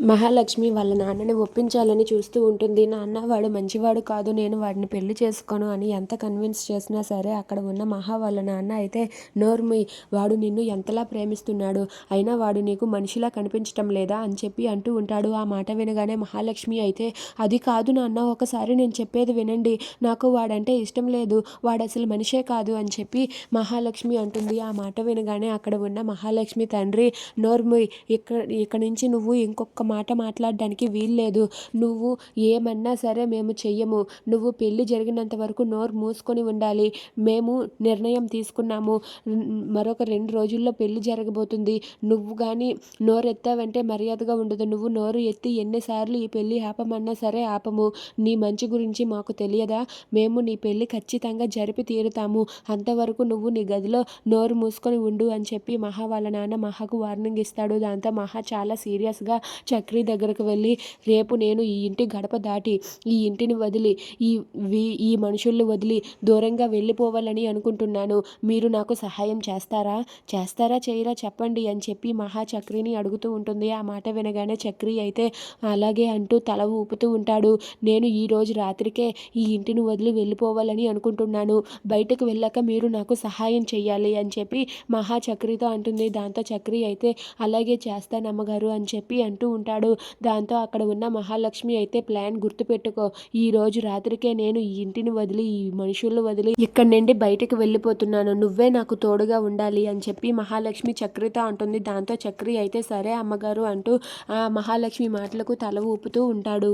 మహాలక్ష్మి వాళ్ళ నాన్నని ఒప్పించాలని చూస్తూ ఉంటుంది. నాన్న వాడు మంచివాడు కాదు. నేను వాడిని పెళ్ళి చేసుకోను అని ఎంత కన్విన్స్ చేసినా సరే అక్కడ ఉన్న మహా వాళ్ళ నాన్న అయితే నోర్మి వాడు నిన్ను ఎంతలా ప్రేమిస్తున్నాడు? అయినా వాడు నీకు మనిషిలా కనిపించటం లేదా? అని చెప్పి అంటూ ఉంటాడు. ఆ మాట వినగానే మహాలక్ష్మి అయితే అది కాదు నాన్న. ఒకసారి నేను చెప్పేది వినండి. నాకు వాడంటే ఇష్టం లేదు. వాడు అసలు మనిషే కాదు అని చెప్పి మహాలక్ష్మి అంటుంది. ఆ మాట వినగానే అక్కడ ఉన్న మహాలక్ష్మి తండ్రి నోర్మి ఇక్కడ ఇక్కడ నుంచి నువ్వు ఇంకొక మాట మాట్లాడడానికి వీల్లేదు. నువ్వు ఏమన్నా సరే మేము చెయ్యము. నువ్వు పెళ్ళి జరిగినంత వరకు నోరు మూసుకొని ఉండాలి. మేము నిర్ణయం తీసుకున్నాము. మరొక రెండు రోజుల్లో పెళ్ళి జరగబోతుంది. నువ్వు కానీ నోరు ఎత్తావంటే మర్యాదగా ఉండదు. నువ్వు నోరు ఎత్తి ఎన్నిసార్లు ఈ పెళ్ళి ఆపమన్నా సరే ఆపము. నీ మంచి గురించి మాకు తెలియదా? మేము నీ పెళ్ళి ఖచ్చితంగా జరిపి తీరుతాము. అంతవరకు నువ్వు నీ గదిలో నోరు మూసుకొని ఉండు అని చెప్పి మహా వాళ్ళ నాన్న మహాకు వార్నింగ్ ఇస్తాడు. దాంతో మహా చాలా సీరియస్గా చక్రి దగ్గరకు వెళ్ళి రేపు నేను ఈ ఇంటి గడప దాటి ఈ ఇంటిని వదిలి ఈ ఈ మనుషుల్ని వదిలి దూరంగా వెళ్ళిపోవాలని అనుకుంటున్నాను. మీరు నాకు సహాయం చేస్తారా? చేస్తారా చేయరా చెప్పండి అని చెప్పి మహా చక్రిని అడుగుతూ ఉంటుంది. ఆ మాట వినగానే చక్రి అయితే అలాగే అంటూ తల ఊపుతూ ఉంటాడు. నేను ఈ రోజు రాత్రికే ఈ ఇంటిని వదిలి వెళ్ళిపోవాలని అనుకుంటున్నాను. బయటకు వెళ్ళాక మీరు నాకు సహాయం చేయాలి అని చెప్పి మహా చక్రితో అంటుంది. దాంతో చక్రి అయితే అలాగే చేస్తాను అమ్మగారు అని చెప్పి అంటూ ఉంటాడు. దాంతో అక్కడ ఉన్న మహాలక్ష్మి అయితే ప్లాన్ గుర్తుపెట్టుకో. ఈ రోజు రాత్రికే నేను ఈ ఇంటిని వదిలి ఈ మనుషులను వదిలి ఇక్కడి నుండి బయటకు వెళ్ళిపోతున్నాను. నువ్వే నాకు తోడుగా ఉండాలి అని చెప్పి మహాలక్ష్మి చక్రితో అంటుంది. దాంతో చక్రి అయితే సరే అమ్మగారు అంటూ ఆ మహాలక్ష్మి మాటలకు తల ఊపుతూ ఉంటాడు.